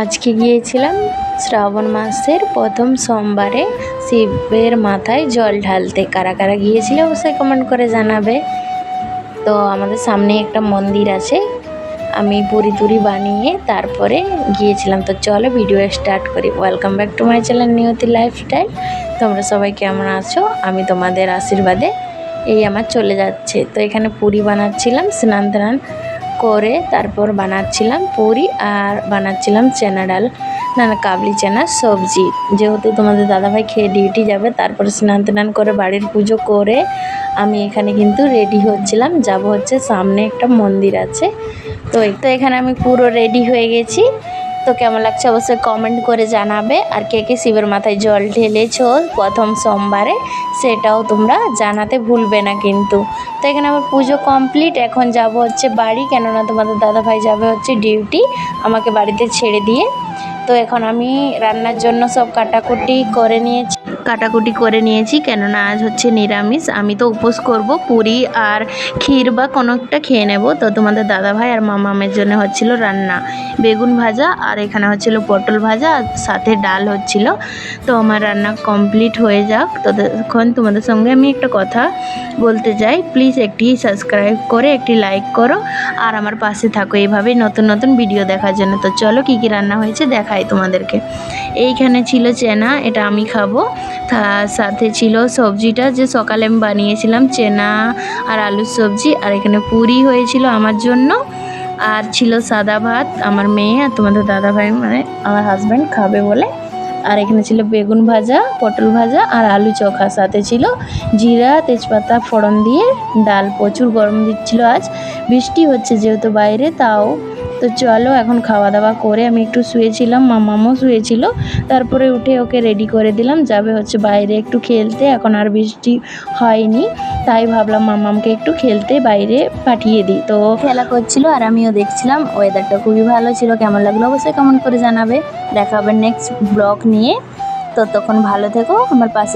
আজকে গিয়েছিলাম শ্রাবণ মাসের প্রথম সোমবারে, শিবের মাথায় জল ঢালতে। কারা কারা গিয়েছিলে অবশ্যই কমেন্ট করে জানাবে। তো আমাদের সামনে একটা মন্দির আছে, আমি পুরি টুরি বানিয়ে তারপরে গিয়েছিলাম। তো চলো ভিডিও স্টার্ট করি। Welcome back to my channel Niyati lifestyle তোমরা সবাই কেমন আছো? আমি তোমাদের আশীর্বাদে এই আমার চলে যাচ্ছে। তো এখানে পুরি বানাচ্ছিলাম, স্নান টান করে তারপর বানাচ্ছিলাম পুরি আর বানাচ্ছিলাম চেনা ডাল না না কাবলি চেনা সবজি। যেহেতু তোমাদের দাদাভাই খেয়ে ডিউটি যাবে, তারপরে স্নান টান করে বাড়ির পুজো করে আমি এখানে কিন্তু রেডি হচ্ছিলাম। যাব হচ্ছে সামনে একটা মন্দির আছে। তো এখানে আমি পুরো রেডি হয়ে গেছি। তো কেমন লাগছে অবশ্যই কমেন্ট করে জানাবে। আর কে কে শিবের মাথায় জল ঢেলেছো প্রথম সোমবারে, সেটাও তোমরা জানাতে ভুলবে না কিন্তু। তো এখানে আমার পুজো কমপ্লিট এখন যাব হচ্ছে বাড়ি, কেননা তোমাদের দাদাভাই যাবে হচ্ছে ডিউটি আমাকে বাড়িতে ছেড়ে দিয়ে। তো এখন আমি রান্নার জন্য সব কাটাকুটি করে নিয়েছি। কাটাকুটি করে নিয়েছি, কেননা আজ হচ্ছে নিরামিষ। আমি তো উপোস করব পুরি আর ক্ষীর বা কোনো একটা খেয়ে নেব। তো তোমাদের দাদাভাই আর মামা মামামের জন্য হচ্ছিল রান্না। বেগুন ভাজা আর এখানে হচ্ছিল পটল ভাজা আর সাথে ডাল হচ্ছিল। তো আমার রান্না কমপ্লিট হয়ে যাক। ততক্ষণ তোমাদের সঙ্গে আমি একটা কথা বলতে চাই। প্লিজ একটি সাবস্ক্রাইব করে, একটি লাইক করো আর আমার পাশে থাকো। এইভাবেই নতুন নতুন ভিডিও দেখার জন্য। তো চলো কী কী রান্না হয়েছে দেখাই তোমাদেরকে। এইখানে ছিল চেনা, এটা আমি খাব। সাথে ছিল সবজিটা, যে সকালে আমি বানিয়েছিলাম চেনা আর আলুর সবজি, আর এখানে পুরি হয়েছিল আমার জন্য, আর ছিল সাদা ভাত আমার মেয়ে আর তোমাদের দাদা ভাই মানে আমার হাজব্যান্ড খাবে বলে, আর এখানে ছিল বেগুন ভাজা, পটল ভাজা আর আলু চোখা, সাথে ছিল জিরা, তেজপাতা, ফোড়ন দিয়ে, ডাল প্রচুর গরম দিচ্ছিল আজ, বৃষ্টি হচ্ছে যেহেতু বাইরে, তাও তো চলো এখন খাওয়া দাওয়া করে আমি একটু শুয়েছিলাম, মামামও শুয়েছিল। তারপরে উঠে ওকে রেডি করে দিলাম, যাবে হচ্ছে বাইরে একটু খেলতে, এখন আর বৃষ্টি হয়নি। তাই ভাবলাম মামামকে একটু খেলতে বাইরে পাঠিয়ে দিই। তো খেলা করছিল আর আমিও দেখছিলাম ওয়েদারটা খুবই ভালো ছিল, কেমন লাগল অবশ্যই কমেন্ট করে জানাবে। দেখা হবে নেক্সট ব্লগ নিয়ে। ততক্ষণ ভালো থেকো, আমার পাশে